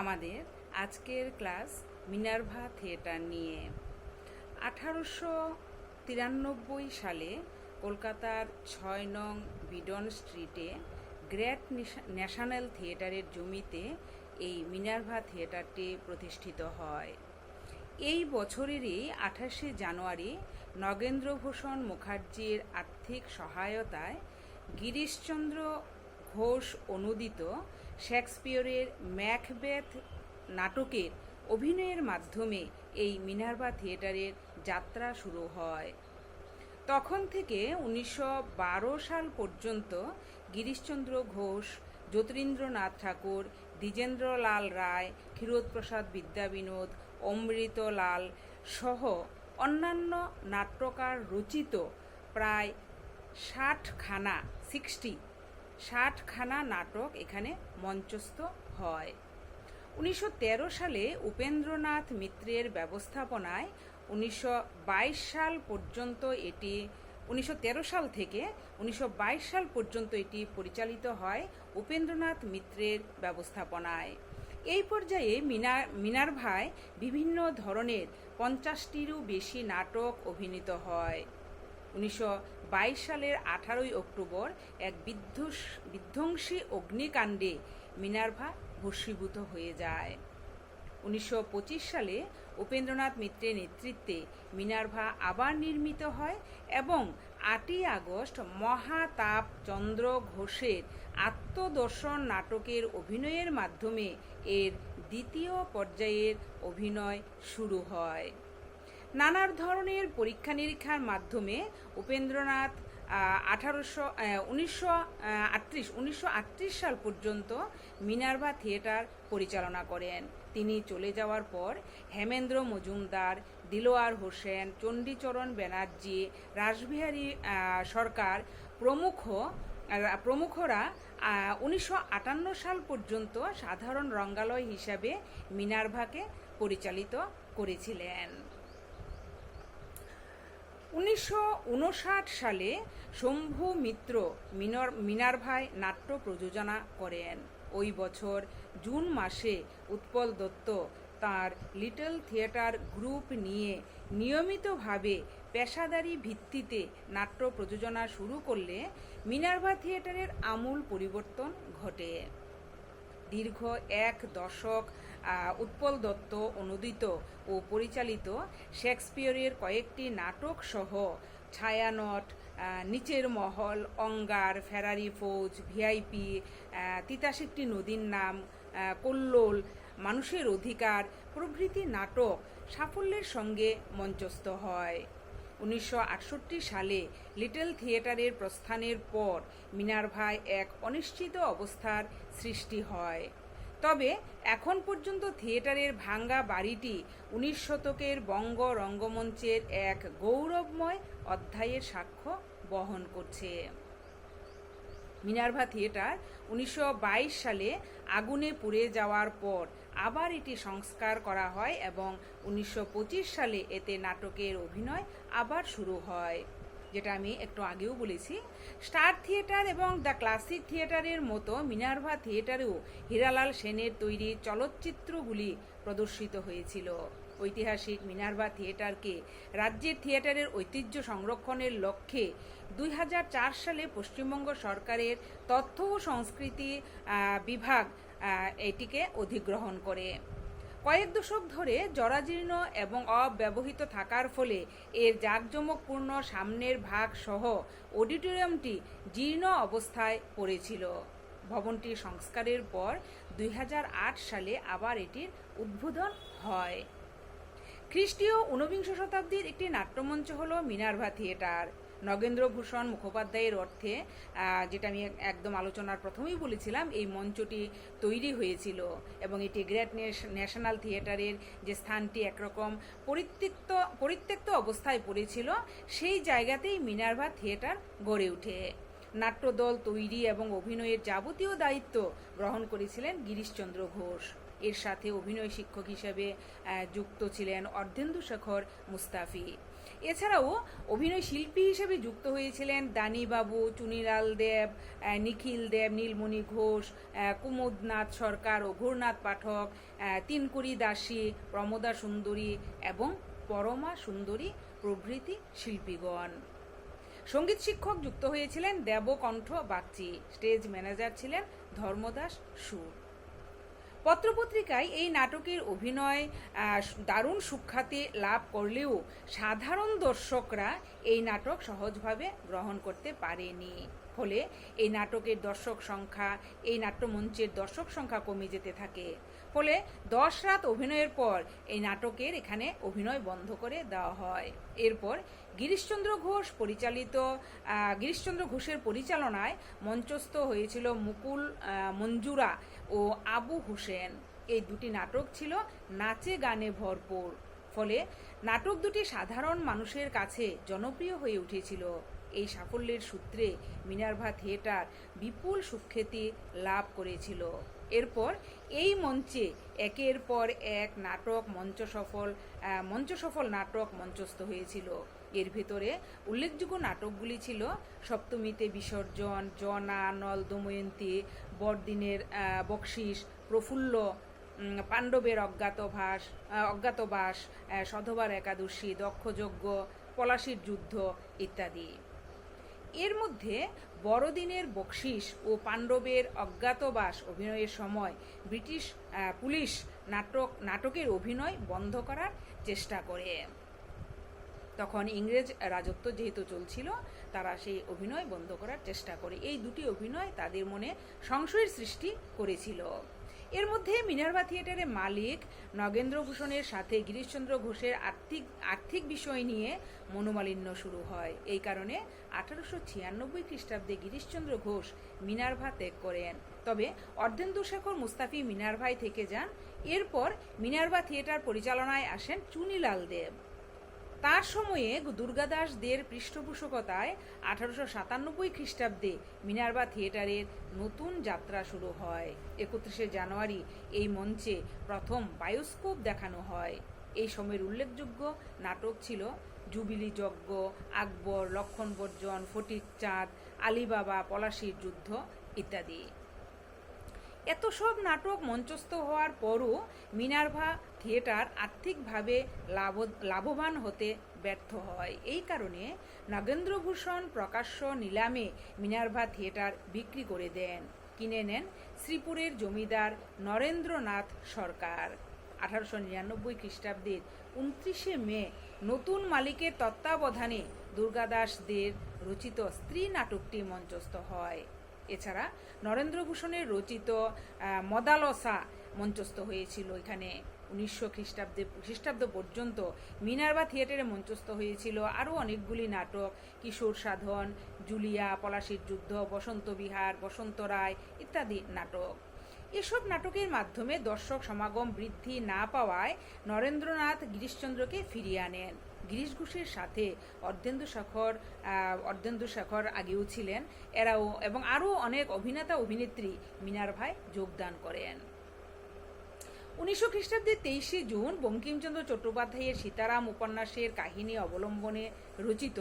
আমাদের আজকের class Minerva theatre নিয়ে। আঠারোশো তিরানব্বই সালে কলকাতার ছয় নং বিডন স্ট্রিটে গ্রেট ন্যাশনাল থিয়েটারের জমিতে এই মিনার্ভা থিয়েটারটি প্রতিষ্ঠিত হয়। এই বছরেরই আঠাশে জানুয়ারি নগেন্দ্রভূষণ মুখার্জির আর্থিক সহায়তায় গিরিশচন্দ্র ঘোষ অনুদিত শেক্সপিয়রের ম্যাকবেথ নাটকের অভিনয়ের মাধ্যমে এই মিনার্ভা থিয়েটারের যাত্রা শুরু হয়। তখন থেকে উনিশশো বারো সাল পর্যন্ত গিরিশচন্দ্র ঘোষ জ্যোতিরিন্দ্রনাথ ঠাকুর, দ্বিজেন্দ্রলাল রায়, ক্ষীরোদপ্রসাদ বিদ্যাবিনোদ, অমৃতলাল সহ অন্যান্য নাট্যকার রচিত প্রায় ষাটখানা, সিক্সটি ষাটখানা নাটক এখানে মঞ্চস্থ হয়। উনিশশো তেরো সালে উপেন্দ্রনাথ মিত্রের ব্যবস্থাপনায় উনিশশো বাইশ সাল পর্যন্ত এটি, উনিশশো তেরো সাল থেকে উনিশশো বাইশ সাল পর্যন্ত এটি পরিচালিত হয় উপেন্দ্রনাথ মিত্রের ব্যবস্থাপনায়। এই পর্যায়ে মিনার মিনার্ভায় বিভিন্ন ধরনের পঞ্চাশটিরও বেশি নাটক অভিনীত হয়। উনিশশো বাইশ সালের আঠারোই অক্টোবর এক বিধ্বস বিধ্বংসী অগ্নিকাণ্ডে মিনার্ভা ভস্মীভূত হয়ে যায়। উনিশশো পঁচিশ সালে উপেন্দ্রনাথ মিত্রের নেতৃত্বে মিনার্ভা আবার নির্মিত হয় এবং আটই আগস্ট মহাতাপ চন্দ্র ঘোষের আত্মদর্শন নাটকের অভিনয়ের মাধ্যমে এর দ্বিতীয় পর্যায়ের অভিনয় শুরু হয়। নানার ধরনের পরীক্ষা নিরীক্ষার মাধ্যমে উপেন্দ্রনাথ আঠারোশো উনিশশো আটত্রিশ, উনিশশো সাল পর্যন্ত মিনার্ভা থিয়েটার পরিচালনা করেন। তিনি চলে যাওয়ার পর হেমেন্দ্র মজুমদার, দিলোয়ার হোসেন, চণ্ডীচরণ ব্যানার্জি, রাসবিহারী সরকার প্রমুখ প্রমুখরা উনিশশো আটান্ন সাল পর্যন্ত সাধারণ রঙ্গালয় হিসাবে মিনার্ভাকে পরিচালিত করেছিলেন। উনিশশো উনষাট সালে শম্ভু মিত্র মিনর, মিনার্ভায় নাট্য প্রযোজনা করেন। ওই বছর জুন মাসে উৎপল দত্ত তার লিটল থিয়েটার গ্রুপ নিয়ে নিয়মিতভাবে পেশাদারি ভিত্তিতে নাট্য প্রযোজনা শুরু করলে মিনার্ভা থিয়েটারের আমূল পরিবর্তন ঘটে। দীর্ঘ এক দশক উৎপল দত্ত অনুদিত ও পরিচালিত শেক্সপিয়রের কয়েকটি নাটক সহ ছায়ানট নিচের মহল, অঙ্গার, ফেরারি ফৌজ, ভিআইপি তিতাসিকটি নদীর নাম কল্লোল, মানুষের অধিকার প্রভৃতি নাটক সাফল্যের সঙ্গে মঞ্চস্থ হয়। উনিশশো আটষট্টি সালে লিটল থিয়েটারের প্রস্থানের পর মিনারভায় এক অনিশ্চিত অবস্থার সৃষ্টি হয়। তবে এখন পর্যন্ত থিয়েটারের ভাঙ্গা বাড়িটি উনিশ শতকের বঙ্গ রঙ্গমঞ্চের এক গৌরবময় অধ্যায়ের সাক্ষ্য বহন করছে। মিনার্ভা থিয়েটার উনিশশো বাইশ সালে আগুনে পুড়ে যাওয়ার পর আবার এটি সংস্কার করা হয় এবং উনিশশো পঁচিশ সালে এতে নাটকের অভিনয় আবার শুরু হয়, যেটা আমি একটু আগেও বলেছি। স্টার থিয়েটার এবং দ্য ক্লাসিক থিয়েটারের মতো মিনার্ভা থিয়েটারেও হীরালাল সেনের তৈরি চলচ্চিত্রগুলি প্রদর্শিত হয়েছিল। ঐতিহাসিক মিনার্ভা থিয়েটারকে রাজ্যের থিয়েটারের ঐতিহ্য সংরক্ষণের লক্ষ্যে দুই হাজার চার সালে পশ্চিমবঙ্গ সরকারের তথ্য ও সংস্কৃতি বিভাগ এটিকে অধিগ্রহণ করে। কয়েক দশক ধরে জরাজীর্ণ এবং অব্যবহৃত থাকার ফলে এর জাঁকজমকপূর্ণ সামনের ভাগ সহ অডিটোরিয়ামটি জীর্ণ অবস্থায় পড়েছিল। ভবনটি সংস্কারের পর দুই হাজার আট সালে আবার এটির উদ্বোধন হয়। খ্রিস্টীয় ঊনবিংশ শতাব্দীর একটি নাট্যমঞ্চ হল মিনার্ভা থিয়েটার। নগেন্দ্রভূষণ মুখোপাধ্যায়ের অর্থে যেটা আমি একদম আলোচনার প্রথমেই বলেছিলাম, এই মঞ্চটি তৈরি হয়েছিল এবং এটি গ্রেট ন্যাশনাল থিয়েটারের যে স্থানটি একরকম পরিত্যক্ত পরিত্যক্ত অবস্থায় পড়েছিল, সেই জায়গাতেই মিনার্ভা থিয়েটার গড়ে ওঠে। নাট্যদল তৈরি এবং অভিনয়ের যাবতীয় দায়িত্ব গ্রহণ করেছিলেন গিরিশচন্দ্র ঘোষ। এর সাথে অভিনয় শিক্ষক হিসেবে যুক্ত ছিলেন অর্ধেন্দু শেখর মুস্তাফি। এছাড়াও অভিনয় শিল্পী হিসেবে যুক্ত হয়েছিলেন দানিবাবু, চুনিলাল দেব নিখিল দেব, নীলমণি ঘোষ কুমুদনাথ সরকার অঘোরনাথ পাঠক তিনকুড়ি দাসী, প্রমোদা সুন্দরী এবং পরমা সুন্দরী প্রভৃতি শিল্পীগণ। সংগীত শিক্ষক যুক্ত হয়েছিলেন দেবকণ্ঠ বাগচি। স্টেজ ম্যানেজার ছিলেন ধর্মদাস সুর। পত্রপত্রিকায় এই নাটকের অভিনয় দারুণ সুখ্যাতি লাভ করলেও সাধারণ দর্শকরা এই নাটক সহজভাবে গ্রহণ করতে পারেনি। ফলে এই নাটকের দর্শক সংখ্যা, এই নাট্যমঞ্চের দর্শক সংখ্যা কমে যেতে থাকে। ফলে দশ রাত অভিনয়ের পর এই নাটকের এখানে অভিনয় বন্ধ করে দেওয়া হয়। এরপর গিরিশচন্দ্র ঘোষ পরিচালিত গিরিশচন্দ্র ঘোষের পরিচালনায় মঞ্চস্থ হয়েছিল মুকুল মঞ্জুরা ও আবু হোসেন। এই দুটি নাটক ছিল নাচে গানে ভরপুর। ফলে নাটক দুটি সাধারণ মানুষের কাছে জনপ্রিয় হয়ে উঠেছিল। এই সাফল্যের সূত্রে মিনার্ভা থিয়েটার বিপুল সুখ্যাতি লাভ করেছিল। এরপর এই মঞ্চে একের পর এক নাটক মঞ্চ সফল মঞ্চ সফল নাটক মঞ্চস্থ হয়েছিল। এর ভেতরে উল্লেখযোগ্য নাটকগুলি ছিল সপ্তমীতে বিসর্জন, জনা নল দময়ন্তী বড়দিনের বকশিস, প্রফুল্ল পাণ্ডবের অজ্ঞাতভাস অজ্ঞাতবাস সধবার একাদশী, দক্ষযজ্ঞ, পলাশির যুদ্ধ ইত্যাদি। এর মধ্যে বড়দিনের বকশিস ও পাণ্ডবের অজ্ঞাতবাস অভিনয়ের সময় ব্রিটিশ পুলিশ নাটক, নাটকের অভিনয় বন্ধ করার চেষ্টা করে। তখন ইংরেজ রাজত্ব যেহেতু চলছিল, তারা সেই অভিনয় বন্ধ করার চেষ্টা করে। এই দুটি অভিনয় তাদের মনে সংশয়ের সৃষ্টি করেছিল। এর মধ্যে মিনার্ভা থিয়েটারের মালিক নগেন্দ্র ভূষণের সাথে গিরিশচন্দ্র ঘোষের আর্থিক আর্থিক বিষয় নিয়ে মনোমালিন্য শুরু হয়। এই কারণে আঠারোশো ছিয়ানব্বই খ্রিস্টাব্দে গিরিশচন্দ্র ঘোষ মিনার্ভা ত্যাগ করেন। তবে অর্ধেন্দু শেখর মুস্তাফি মিনার্ভাই থেকে যান। এরপর মিনার্ভা থিয়েটার পরিচালনায় আসেন চুনিলাল দেব। তার সময়ে দুর্গাদাস দের পৃষ্ঠপোষকতায় আঠারোশো সাতানব্বই খ্রিস্টাব্দে মিনারবা থিয়েটারের নতুন যাত্রা শুরু হয়। একত্রিশে জানুয়ারি এই মঞ্চে প্রথম বায়োস্কোপ দেখানো হয়। এই সময়ের উল্লেখযোগ্য নাটক ছিল জুবিলি যজ্ঞ, আকবর, লক্ষণ বর্জন ফটিক চাঁদ আলিবাবা, পলাশির যুদ্ধ ইত্যাদি। এত সব নাটক মঞ্চস্থ হওয়ার পরও মিনার্ভা থিয়েটার আর্থিকভাবে লাভ, লাভবান হতে ব্যর্থ হয়। এই কারণে নগেন্দ্রভূষণ প্রকাশ্য নিলামে মিনার্ভা থিয়েটার বিক্রি করে দেন। কিনে নেন শ্রীপুরের জমিদার নরেন্দ্রনাথ সরকার। আঠারোশো নিরানব্বই খ্রিস্টাব্দের উনত্রিশে মে নতুন মালিকের তত্ত্বাবধানে দুর্গাদাসদের রচিত স্ত্রী নাটকটি মঞ্চস্থ হয়। এছাড়া নরেন্দ্রভূষণের রচিত মদালসা মঞ্চস্থ হয়েছিল এখানে উনিশশো খ্রিস্টাব্দে, খ্রিস্টাব্দ পর্যন্ত। মিনার্ভা থিয়েটারে মঞ্চস্থ হয়েছিল আরও অনেকগুলি নাটক, কিশোর সাধন, জুলিয়া, পলাশির যুদ্ধ, বসন্ত বিহার, বসন্ত রায় ইত্যাদি নাটক। এসব নাটকের মাধ্যমে দর্শক সমাগম বৃদ্ধি না পাওয়ায় নরেন্দ্রনাথ গিরিশচন্দ্রকে ফিরিয়ে আনেন। গিরিশ ঘোষের সাথে অর্ধেন্দু শেখর অর্ধেন্দু শেখর আগেও ছিলেন। এরাও এবং আরও অনেক অভিনেতা, অভিনেত্রী মিনার ভাই যোগদান করেন। উনিশশো খ্রিস্টাব্দে তেইশে জুন বঙ্কিমচন্দ্র চট্টোপাধ্যায়ের সীতারাম উপন্যাসের কাহিনী অবলম্বনে রচিত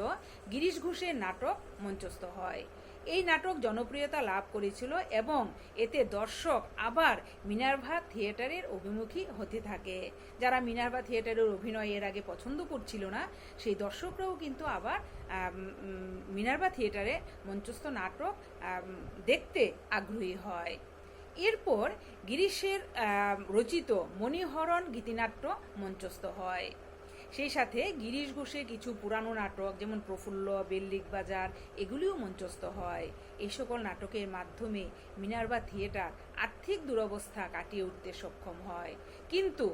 গিরিশ ঘোষের নাটক মঞ্চস্থ হয়। এই নাটক জনপ্রিয়তা লাভ করেছিল এবং এতে দর্শক আবার মিনার্ভা থিয়েটারের অভিমুখী হতে থাকে। যারা মিনার্ভা থিয়েটারের অভিনয় এর আগে পছন্দ করছিল না, সেই দর্শকরাও কিন্তু আবার মিনার্ভা থিয়েটারে মঞ্চস্থ নাটক দেখতে আগ্রহী হয়। এরপর গিরিশের রচিত মণিহরণ গীতিনাট্য মঞ্চস্থ হয়। সেই সাথে গিরিশ ঘোষের কিছু পুরানো নাটক, যেমন প্রফুল্ল, বেল্লিক বাজার, এগুলিও মঞ্চস্থ হয়। এই সকল নাটকের মাধ্যমে মিনার্ভা থিয়েটার আর্থিক দুরবস্থা কাটিয়ে উঠতে সক্ষম হয়। কিন্তু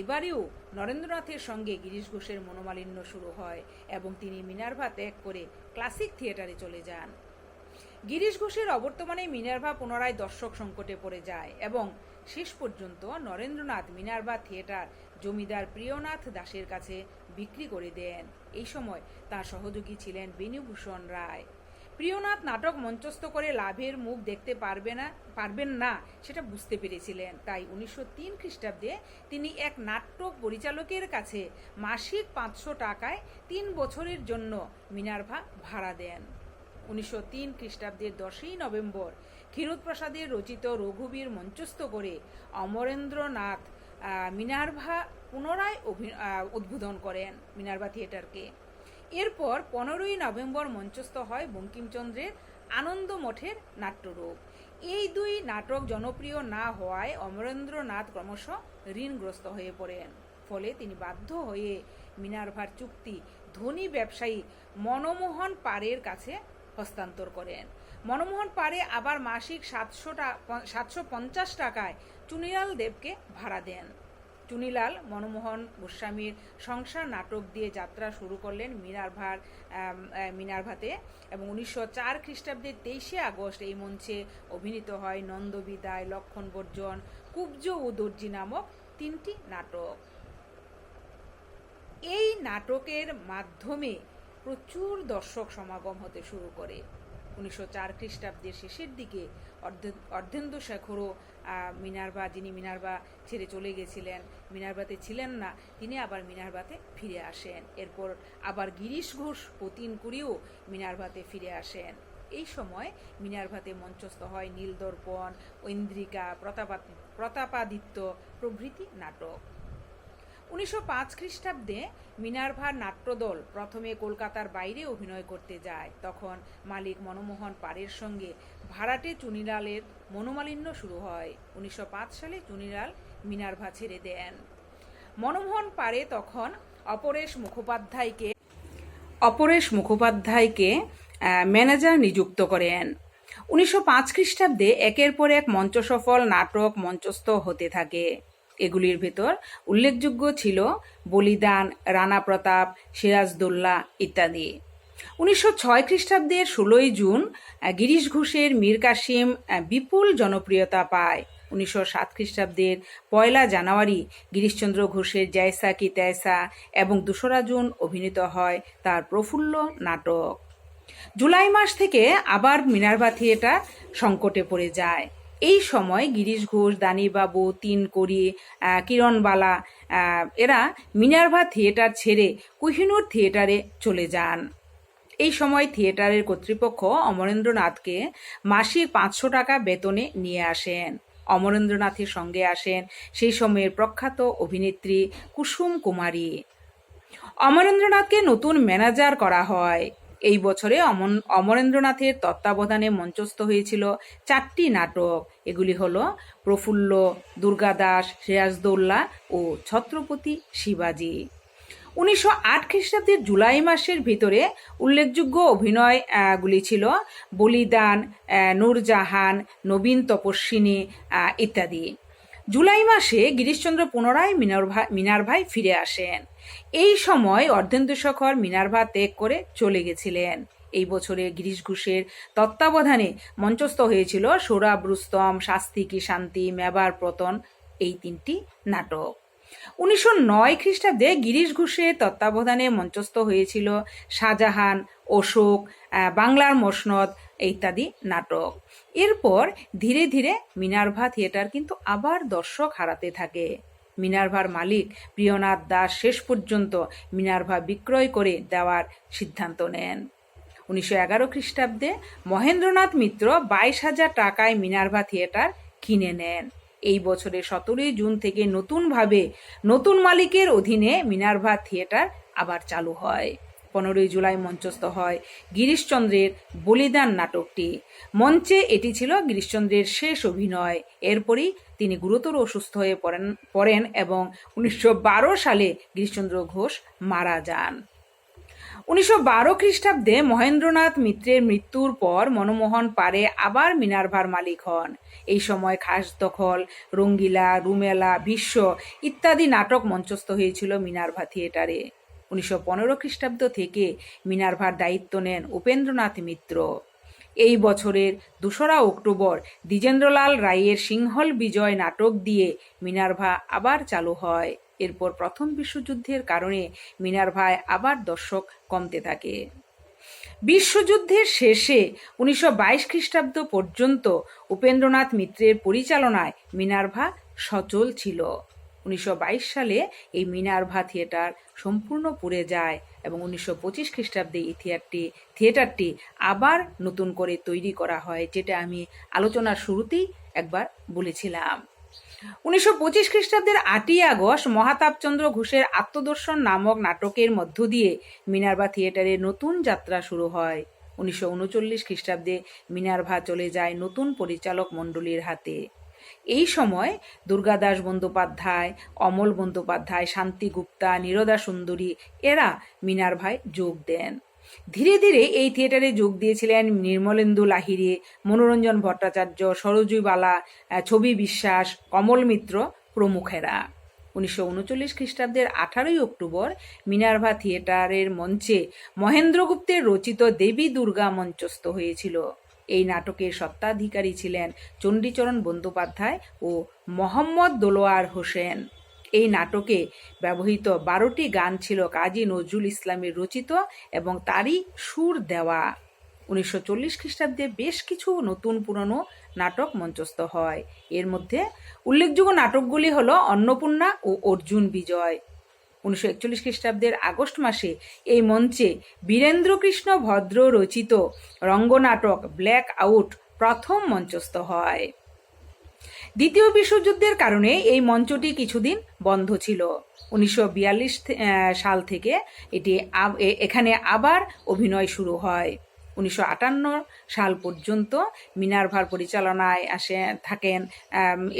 এবারেও নরেন্দ্রনাথের সঙ্গে গিরিশ ঘোষের মনোমালিন্য শুরু হয় এবং তিনি মিনার্ভা ত্যাগ করে ক্লাসিক থিয়েটারে চলে যান। গিরিশ ঘোষের অবর্তমানে মিনার্ভা পুনরায় দর্শক সংকটে পড়ে যায় এবং শেষ পর্যন্ত নরেন্দ্রনাথ মিনার্ভা থিয়েটার জমিদার প্রিয়নাথ দাসের কাছে বিক্রি করে দেন। এই সময় তার সহযোগী ছিলেন বেণুভূষণ রায়। প্রিয়নাথ নাটক মঞ্চস্থ করে লাভের মুখ দেখতে পারবে না, পারবেন না, সেটা বুঝতে পেরেছিলেন। তাই উনিশশো তিন খ্রিস্টাব্দে তিনি এক নাট্য পরিচালকের কাছে মাসিক পাঁচশো টাকায় তিন বছরের জন্য মিনার্ভা ভাড়া দেন। উনিশশো তিন খ্রিস্টাব্দের দশই নভেম্বর ক্ষীরোদপ্রসাদের রচিত রঘুবীর মঞ্চস্থ করে অমরেন্দ্রনাথ মিনার্ভা পুনরায় উদ্বোধন করেন মিনার্ভা থিয়েটারকে। এরপর পনেরোই নভেম্বর মঞ্চস্থ হয় বঙ্কিমচন্দ্রের আনন্দ মঠের নাট্যরূপ। এই দুই নাটক জনপ্রিয় না হওয়ায় অমরেন্দ্রনাথ ক্রমশ ঋণগ্রস্ত হয়ে পড়েন। ফলে তিনি বাধ্য হয়ে মিনার্ভার চুক্তি ধনী ব্যবসায়ী মনমোহন পারের কাছে হস্তান্তর করেন। মনমোহন পারে আবার মাসিক সাতশো সাতশো পঞ্চাশ টাকায় চুনিলাল দেবকে ভাড়া দেন। চুনিলাল, মনমোহন গোস্বামীর সংসার নাটক দিয়ে যাত্রা শুরু করলেন মিনারভার মিনারভাতে এবং উনিশশো চার খ্রিস্টাব্দের তেইশে আগস্ট এই মঞ্চে অভিনীত হয় নন্দবিদায়, লক্ষণ বর্জন, কুব্জ ও দর্জি নামক তিনটি নাটক। এই নাটকের মাধ্যমে প্রচুর দর্শক সমাগম হতে শুরু করে। উনিশশো চার খ্রিস্টাব্দের শেষের দিকে অর্ধে- অর্ধেন্দু শেখরও মিনারবা, যিনি মিনারবা ছেড়ে চলে গেছিলেন, মিনারবাতে ছিলেন না, তিনি আবার মিনারবাতে ফিরে আসেন। এরপর আবার গিরিশ ঘোষ পতিন কুড়িও মিনারভাতে ফিরে আসেন। এই সময় মিনারভাতে মঞ্চস্থ হয় নীলদর্পণ, ঐন্দ্রিকা প্রতাপা প্রতাপাদিত্য প্রভৃতি নাটক। উনিশশো পাঁচ খ্রিস্টাব্দে মিনার্ভার নাট্যদল প্রথমে কলকাতার বাইরে অভিনয় করতে যায়। তখন মালিক মনমোহন পারের সঙ্গে ভাড়াটে চুনিলালের মনোমালিন্য শুরু হয়। উনিশশো পাঁচ সালে চুনিলাল মিনার্ভা ছেড়ে দেন। মনমোহন পারে তখন অপরেশ মুখোপাধ্যায়কে অপরেশ মুখোপাধ্যায়কে ম্যানেজার নিযুক্ত করেন। উনিশশো পাঁচ খ্রিস্টাব্দে একের পর এক মঞ্চসফল নাটক মঞ্চস্থ হতে থাকে। এগুলির ভেতর উল্লেখযোগ্য ছিল বলিদান, রানা প্রতাপ সিরাজদৌল্লা ইত্যাদি। উনিশশো ছয় খ্রিস্টাব্দের ষোলোই জুন গিরিশ ঘোষের মীর কাসিম বিপুল জনপ্রিয়তা পায়। উনিশশো সাত খ্রিস্টাব্দের পয়লা জানুয়ারি, গিরিশচন্দ্র ঘোষের জয়সা কি তেসা এবং দোসরা জুন অভিনীত হয় তার প্রফুল্ল নাটক। জুলাই মাস থেকে আবার মিনার্ভা থিয়েটার সংকটে পড়ে যায়। এই সময় গিরিশ ঘোষ, দানিবাবু, তিন করি কিরণবালা এরা মিনার্ভা থিয়েটার ছেড়ে কুহিনুর থিয়েটারে চলে যান। এই সময় থিয়েটারের কর্তৃপক্ষ অমরেন্দ্রনাথকে মাসিক পাঁচশো টাকা বেতনে নিয়ে আসেন। অমরেন্দ্রনাথের সঙ্গে আসেন সেই সময়ের প্রখ্যাত অভিনেত্রী কুসুম কুমারী। অমরেন্দ্রনাথকে নতুন ম্যানেজার করা হয়। এই বছরে অমন, অমরেন্দ্রনাথের তত্ত্বাবধানে মঞ্চস্থ হয়েছিল চারটি নাটক। এগুলি হল প্রফুল্ল দুর্গাদাস সিরাজদৌল্লা ও ছত্রপতি শিবাজী। উনিশশো আট খ্রিস্টাব্দের জুলাই মাসের ভিতরে উল্লেখযোগ্য অভিনয়গুলি ছিল বলিদান নূরজাহান, নবীন তপস্বিনী ইত্যাদি। জুলাই মাসে গিরিশচন্দ্র পুনরায় মিনারভা মিনারভাই ফিরে আসেন। এই সময় অর্ধেন্দুশেখর মিনারভা ত্যাগ করে চলে গেছিলেন। এই বছরে গিরিশ ঘোষের তত্ত্বাবধানে মঞ্চস্থ হয়েছিল সৌরভ রুস্তম শাস্তি কি শান্তি, মেবার প্রতন, এই তিনটি নাটক। উনিশশো নয় খ্রিস্টাব্দে গিরিশ ঘোষের তত্ত্বাবধানে মঞ্চস্থ হয়েছিল শাহজাহান, অশোক বাংলার মসনদ ইত্যাদি নাটক। এরপর ধীরে ধীরে মিনার্ভা থিয়েটার কিন্তু আবার দর্শক হারাতে থাকে। মিনার্ভার মালিক প্রিয়নাথ দাস শেষ পর্যন্ত মিনার্ভা বিক্রয় করে দেওয়ার সিদ্ধান্ত নেন। উনিশশো এগারো খ্রিস্টাব্দে মহেন্দ্রনাথ মিত্র বাইশ হাজার টাকায় মিনার্ভা থিয়েটার কিনে নেন। এই বছরের সতেরোই জুন থেকে নতুনভাবে নতুন মালিকের অধীনে মিনার্ভা থিয়েটার আবার চালু হয়। পনেরোই জুলাই মঞ্চস্থ হয় গিরিশচন্দ্রের বলিদান নাটকটি। মঞ্চে এটি ছিল গিরিশচন্দ্রের শেষ অভিনয়। এরপরই তিনি গুরুতর অসুস্থ হয়ে পড়েন পড়েন এবং উনিশশো বারো সালে গিরিশচন্দ্র ঘোষ মারা যান। উনিশশো বারো খ্রিস্টাব্দে মহেন্দ্রনাথ মিত্রের মৃত্যুর পর মনমোহন পারে আবার মিনারভার মালিক হন। এই সময় খাস দখল, রঙ্গিলা, রুমেলা, বিশ্ব ইত্যাদি নাটক মঞ্চস্থ হয়েছিল মিনারভা থিয়েটারে। উনিশশো পনেরো খ্রিস্টাব্দ থেকে মিনারভার দায়িত্ব নেন উপেন্দ্রনাথ মিত্র। এই বছরের দোসরা অক্টোবর দ্বিজেন্দ্রলাল রায়ের সিংহল বিজয় নাটক দিয়ে মিনার্ভা আবার চালু হয়। এরপর প্রথম বিশ্বযুদ্ধের কারণে মিনার্ভায় আবার দর্শক কমতে থাকে। বিশ্বযুদ্ধের শেষে উনিশশো বাইশ খ্রিস্টাব্দ পর্যন্ত উপেন্দ্রনাথ মিত্রের পরিচালনায় মিনার্ভা সচল ছিল। উনিশশো বাইশ সালে এই মিনার্ভা থিয়েটার সম্পূর্ণ পুড়ে যায় এবং উনিশশো পঁচিশ খ্রিস্টাব্দে এই থিয়েটারটি থিয়েটারটি আবার নতুন করে তৈরি করা হয়, যেটা আমি আলোচনার শুরুতেই একবার বলেছিলাম। উনিশশো পঁচিশ খ্রিস্টাব্দের আটই আগস্ট মহাতাপচন্দ্র ঘোষের আত্মদর্শন নামক নাটকের মধ্য দিয়ে মিনার্ভা থিয়েটারের নতুন যাত্রা শুরু হয়। উনিশশো উনচল্লিশ খ্রিস্টাব্দে মিনার্ভা চলে যায় নতুন পরিচালক মণ্ডলীর হাতে। এই সময় দুর্গাদাস বন্দ্যোপাধ্যায় অমল বন্দ্যোপাধ্যায় শান্তি গুপ্তা নীরদা সুন্দরী এরা মিনার্ভায় যোগ দেন। ধীরে ধীরে এই থিয়েটারে যোগ দিয়েছিলেন নির্মলেন্দু লাহিড়ী মনোরঞ্জন ভট্টাচার্য সরোজুবালা আহ, ছবি বিশ্বাস কমল মিত্র প্রমুখেরা। উনিশশো উনচল্লিশ খ্রিস্টাব্দের আঠারোই অক্টোবর মিনার্ভা থিয়েটারের মঞ্চে মহেন্দ্রগুপ্তের রচিত দেবী দুর্গা মঞ্চস্থ হয়েছিল। এই নাটকের সত্ত্বাধিকারী ছিলেন চণ্ডীচরণ বন্দ্যোপাধ্যায় ও মোহাম্মদ দোলোয়ার হোসেন। এই নাটকে ব্যবহৃত বারোটি গান ছিল কাজী নজরুল ইসলামের রচিত এবং তারই সুর দেওয়া। উনিশশো চল্লিশ খ্রিস্টাব্দে বেশ কিছু নতুন পুরনো নাটক মঞ্চস্থ হয়। এর মধ্যে উল্লেখযোগ্য নাটকগুলি হল অন্নপূর্ণা ও অর্জুন বিজয়। উনিশশো একচল্লিশ খ্রিস্টাব্দের আগস্ট মাসে এই মঞ্চে বীরেন্দ্রকৃষ্ণ ভদ্র রচিত রঙ্গনাটক ব্ল্যাক আউট প্রথম মঞ্চস্থ হয়। দ্বিতীয় বিশ্বযুদ্ধের কারণে এই মঞ্চটি কিছুদিন বন্ধ ছিল। উনিশশো বিয়াল্লিশ সাল থেকে এটি এখানে আবার অভিনয় শুরু হয়। উনিশশো আটান্ন সাল পর্যন্ত মিনার্ভার পরিচালনায় আসে, থাকেন।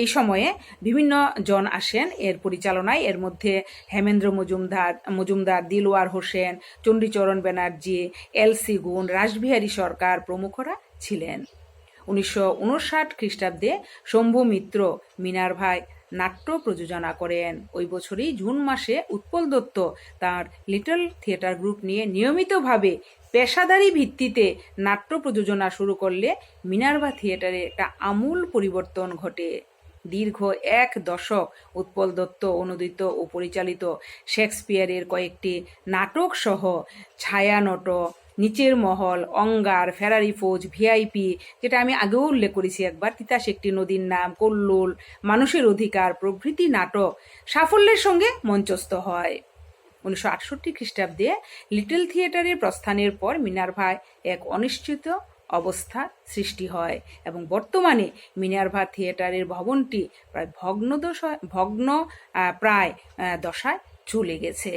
এই সময়ে বিভিন্ন জন আসেন এর পরিচালনায়। এর মধ্যে হেমেন্দ্র মজুমদার মজুমদার দিলওয়ার হোসেন, চণ্ডীচরণ ব্যানার্জি, এল সি গুণ, রাসবিহারী সরকার প্রমুখরা ছিলেন। উনিশশো উনষাট খ্রিস্টাব্দে শম্ভু মিত্র মিনার্ভায় নাট্য প্রযোজনা করেন। ওই বছরই জুন মাসে উৎপল দত্ত তার লিটল থিয়েটার গ্রুপ নিয়ে নিয়মিতভাবে পেশাদারি ভিত্তিতে নাট্য প্রযোজনা শুরু করলে মিনার্ভা থিয়েটারে একটা আমূল পরিবর্তন ঘটে। দীর্ঘ এক দশক উৎপল দত্ত, অনুদিত ও পরিচালিত শেক্সপিয়ারের কয়েকটি নাটক সহ ছায়ানট, নিচের মহল, অঙ্গার, ফেরারি ফৌজ, ভিআইপি, যেটা আমি আগেও উল্লেখ করেছি একবার, তিতাস একটি নদীর নাম, কল্লোল, মানুষের অধিকার, প্রভৃতি নাটক সাফল্যের সঙ্গে মঞ্চস্থ হয়। উনিশশো আটষট্টি খ্রিস্টাব্দে লিটল থিয়েটারে প্রস্থানের পর মিনার্ভায় এক অনিশ্চিত অবস্থা সৃষ্টি হয় এবং বর্তমানে মিনার্ভা থিয়েটারের ভবনটি প্রায় ভগ্ন দশায় ভগ্ন প্রায় দশায় চলে গেছে।